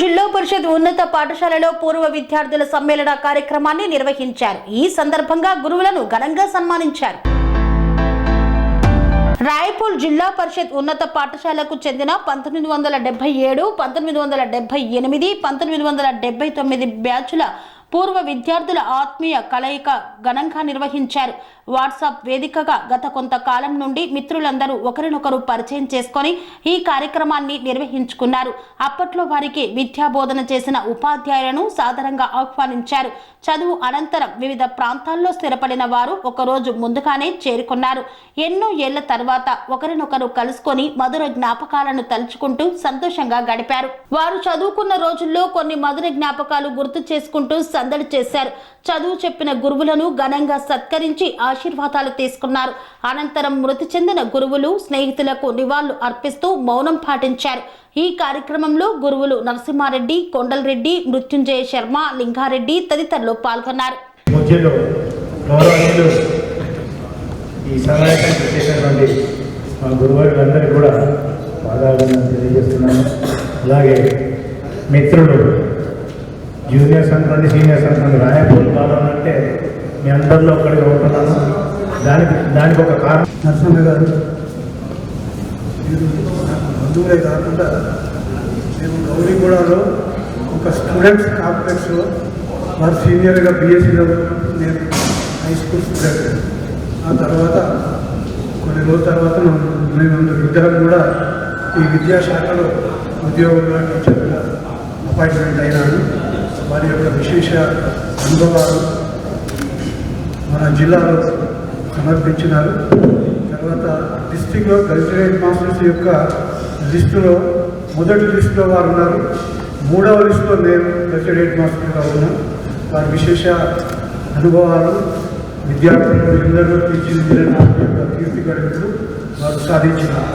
జిల్లా పరిషత్ ఉన్నత పాఠశాలలో పూర్వ విద్యార్థుల సమ్మేళన కార్యక్రమాన్ని నిర్వహించారు. ఈ సందర్భంగా గురువులను ఘనంగా సన్మానించారు. రాయపూర్ జిల్లా పరిషత్ ఉన్నత పాఠశాలకు చెందిన పంతొమ్మిది వందల డెబ్బై ఏడు పంతొమ్మిది వందల డెబ్బై ఎనిమిది పంతొమ్మిది వందల డెబ్బై తొమ్మిది బ్యాచుల పూర్వ విద్యార్థుల ఆత్మీయ కలయిక ఘనంగా నిర్వహించారు. వాట్సాప్ వేదికగా గత కొంతకాలం నుండి మిత్రులందరూ ఒకరినొకరు పరిచయం చేసుకొని ఈ కార్యక్రమాన్ని నిర్వహించుకున్నారు. అప్పట్లో వారికి విద్యా బోధన చేసిన ఉపాధ్యాయులను సాధారణంగా ఆహ్వానించారు. చదువు అనంతరం వివిధ ప్రాంతాల్లో స్థిరపడిన వారు ఒకరోజు ముందుగానే చేరుకున్నారు. ఎన్నో ఏళ్ళ తర్వాత ఒకరినొకరు కలుసుకొని మధుర జ్ఞాపకాలను తలుచుకుంటూ సంతోషంగా గడిపారు. వారు చదువుకున్న రోజుల్లో కొన్ని మధుర జ్ఞాపకాలు గుర్తు చేసుకుంటూ సందడి చేశారు. చదువు చెప్పిన గురువులను ఘనంగా సత్కరించి ఆశీర్వాదాలు తీసుకున్నారు. అనంతరం మృతి చెందిన గురువులు స్నేహితులకు నివాళులు అర్పిస్తూ మౌనం పాటించారు. ఈ కార్యక్రమంలో గురువులు నరసింహారెడ్డి కొండలరెడ్డి మృత్యుంజయ శర్మ లింగారెడ్డి తదితరులు పాల్గొన్నారు. ఈ సమావేశానికి మా గురువులందరికీ కూడా తెలియజేస్తున్నాను. అలాగే మిత్రులు జూనియర్స్ అనుకోండి సీనియర్స్ అనుకోండి రాయపూర్ కావాలంటే మీ అందరిలో ఒకటిగా ఉంటున్నాను. దానికి దానికి ఒక కారణం నరసింహ గారు. బంధువులే కాకుండా మేము గౌరీగూడలో ఒక స్టూడెంట్స్ కాంప్లెక్స్లో వారు సీనియర్గా బీఎస్సీలో నేను హై స్కూల్ స్టూడెంట్ ఆ తర్వాత కొన్ని రోజుల తర్వాత మేము ఇద్దరం కూడా ఈ విద్యాశాఖలో ఉద్యోగంగా టీచర్గా అపాయింట్మెంట్ అయినాను. వారి యొక్క విశేష అనుభవాలు మన జిల్లాలో సమర్పించినారు. తర్వాత డిస్టిక్లో కల్చరల్ మాస్టర్స్ యొక్క లిస్టులో మొదటి లిస్టులో వారు ఉన్నారు. మూడవ లిస్టులో నేను కల్చరల్ మాస్టర్గా ఉన్నాం వారి విశేష అనుభవాలు విద్యార్థులు ఎందరో తీర్చిదిద్దిన యొక్క కీర్తి గడుపులు వారు సాధించినారు.